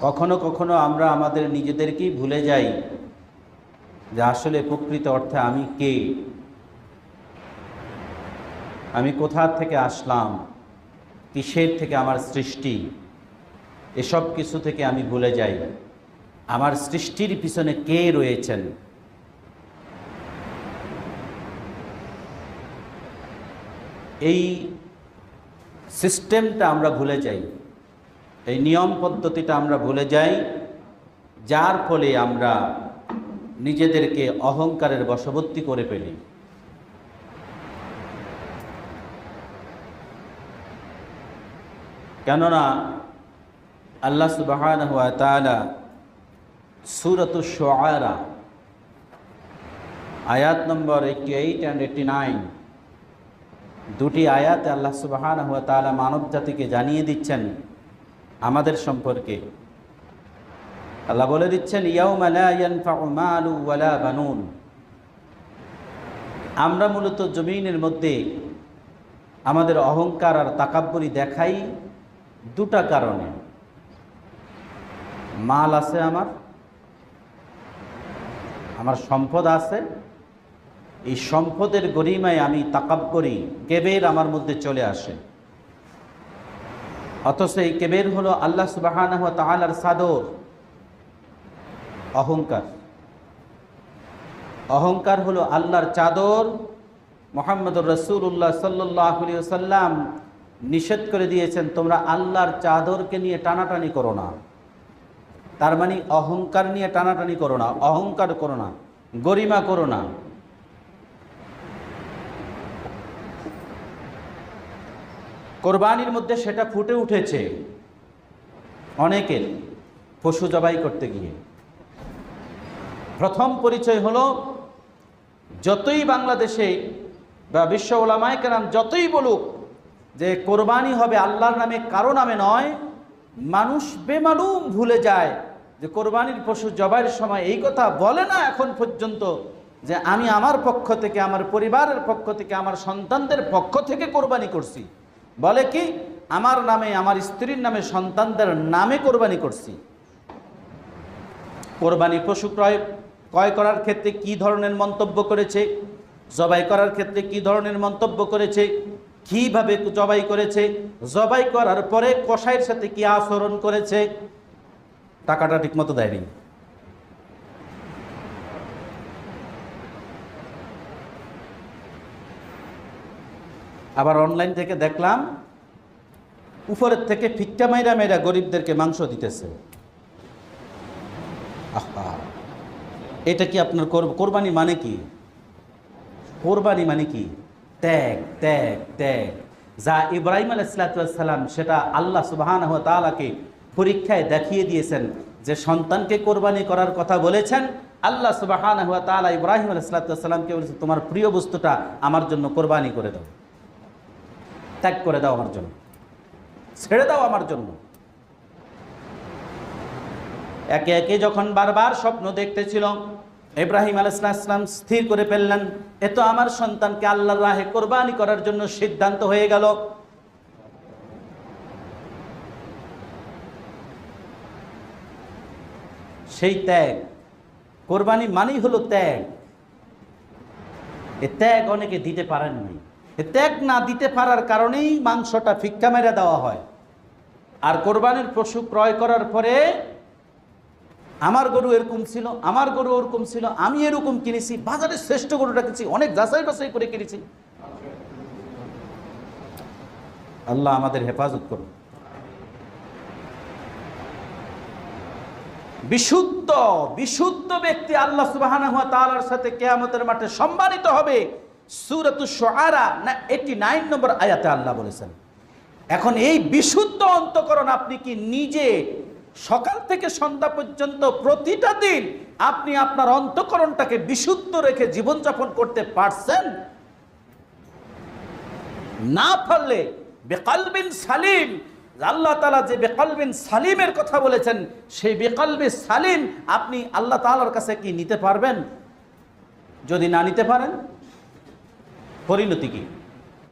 কখনো কখনো আমরা আমাদের নিজেদেরকেই ভুলে যাই যে আসলে প্রকৃত অর্থে আমি কে? আমি কোথা থেকে আসলাম? কিসের থেকে আমার সৃষ্টি? এসব কিছু থেকে আমি ভুলে যাই। আমার সৃষ্টির পিছনে কে রয়েছেন? এই সিস্টেমটা আমরা ভুলে যাই। এই নিয়ম পদ্ধতিটা আমরা ভুলে যাই, যার ফলে আমরা নিজেদেরকে অহংকারের বশবর্তী করে ফেলি। কেননা আল্লাহ সুবাহান হুয়া তালা সুরত শোয়ারা আয়াত নম্বর eighty eight and eighty nine দুটি আয়াতে আল্লাহ সুবাহান হুয়া তালা মানব জাতিকে জানিয়ে দিচ্ছেন আমাদের সম্পর্কে। আল্লাহ বলে দিচ্ছেন বানুন। আমরা মূলত জমিনের মধ্যে আমাদের অহংকার আর তাকাব্বরি দেখাই দুটা কারণে। মাল আছে আমার আমার সম্পদ আছে, এই সম্পদের গরিমায় আমি তাকাব্বরি কেবের আমার মধ্যে চলে আসে। অথচ এই কেবের হলো আল্লাহ সুবাহান তালার সাদর। অহংকার। অহংকার হলো আল্লাহর চাদর। মোহাম্মদ রসুল্লাহ সাল্লাহ সাল্লাম নিষেধ করে দিয়েছেন, তোমরা আল্লাহর চাদরকে নিয়ে টানাটানি করো না। তার মানে অহংকার নিয়ে টানাটানি করো না, অহংকার করো না, গরিমা করো না। কোরবানির মধ্যে সেটা ফুটে উঠেছে অনেকের পশু জবাই করতে গিয়ে। প্রথম পরিচয় হলো, যতই বাংলাদেশে বা বিশ্ব ওলামায় কেরাম যতই বলুক যে কোরবানি হবে আল্লাহর নামে কারও নামে নয়, মানুষ বেমালুম ভুলে যায় যে কোরবানির পশু জবাইয়ের সময় এই কথা বলে না এখন পর্যন্ত যে আমি আমার পক্ষ থেকে, আমার পরিবারের পক্ষ থেকে, আমার সন্তানদের পক্ষ থেকে কোরবানি করছি। বলে কি? আমার নামে, আমার স্ত্রীর নামে সন্তানদের নামে কোরবানি করছি। কোরবানি পশু ক্রয় ক্রয় করার ক্ষেত্রে কি ধরনের মন্তব্য করেছে? জবাই করার ক্ষেত্রে কি ধরনের মন্তব্য করেছে? কীভাবে জবাই করেছে? জবাই করার পরে কষাইয়ের সাথে কি আচরণ করেছে? টাকাটা ঠিকমতো দেয়নি। আবার অনলাইন থেকে দেখলাম, উপরের থেকে ফিক্কা মাইরা মেয়েরা গরিবদেরকে মাংস দিতেছে। এটা কি আপনার কোরবানি মানে কি? কোরবানি মানে কি? ত্যাগ ত্যাগ ত্যাগ। যা ইব্রাহিম আলাইসালাম সেটা আল্লাহ সুবাহান তালাকে পরীক্ষায় দেখিয়ে দিয়েছেন যে সন্তানকে কোরবানি করার কথা বলেছেন। আল্লাহ সুবাহান হুয়া তালা ইব্রাহিম আলাইসালামকে বলেছেন তোমার প্রিয় বস্তুটা আমার জন্য কোরবানি করে দাও। ত্যাগ করে দাও আমার জন্য। ছেড়ে দাও আমার জন্য। একে একে যখন বারবার স্বপ্ন দেখতেছিল, ইব্রাহিম আলাইসলাম স্থির করে ফেললেন, এ তো আমার সন্তানকে আল্লাহর রাহে কোরবানি করার জন্য সিদ্ধান্ত হয়ে গেল। সেই ত্যাগ, কোরবানি মানেই হলো ত্যাগ। এ ত্যাগ অনেকে দিতে পারেননি ত্যাগ না দিতে পারার কারণেই মাংসটা ফিক্কা মেরে দেওয়া হয়। আর কোরবানির পশু ক্রয় করার পরে, আমার গরু এরকম ছিল, আমার গরু ওরকম ছিল, আমি এরকম কিনেছি, বাজারে শ্রেষ্ঠ গরুটা কিনেছি অনেক যাচাই বাছাই করে কিনেছি। আল্লাহ আমাদের হেফাজত করুন। বিশুদ্ধ বিশুদ্ধ ব্যক্তি আল্লাহ সুবাহানা হুয়া তালার সাথে কেয়ামতের মাঠে সম্মানিত হবে। সুরত সোয়ারা না এইটি নাইন নম্বর আয়াতে আল্লাহ বলেছেন। এখন এই বিশুদ্ধ অন্তকরণ আপনি কি নিজে সকাল থেকে সন্ধ্যা পর্যন্ত প্রতিটা দিন আপনি আপনার অন্তকরণটাকে বিশুদ্ধ রেখে জীবনযাপন করতে পারছেন? না পারলে বেকালবিন সালিম, আল্লাহ তালা যে বেকালবিন সালিমের কথা বলেছেন, সেই বেকালবি সালিম আপনি আল্লাহ তালার কাছে কি নিতে পারবেন? যদি না নিতে পারেন পরিণতি কি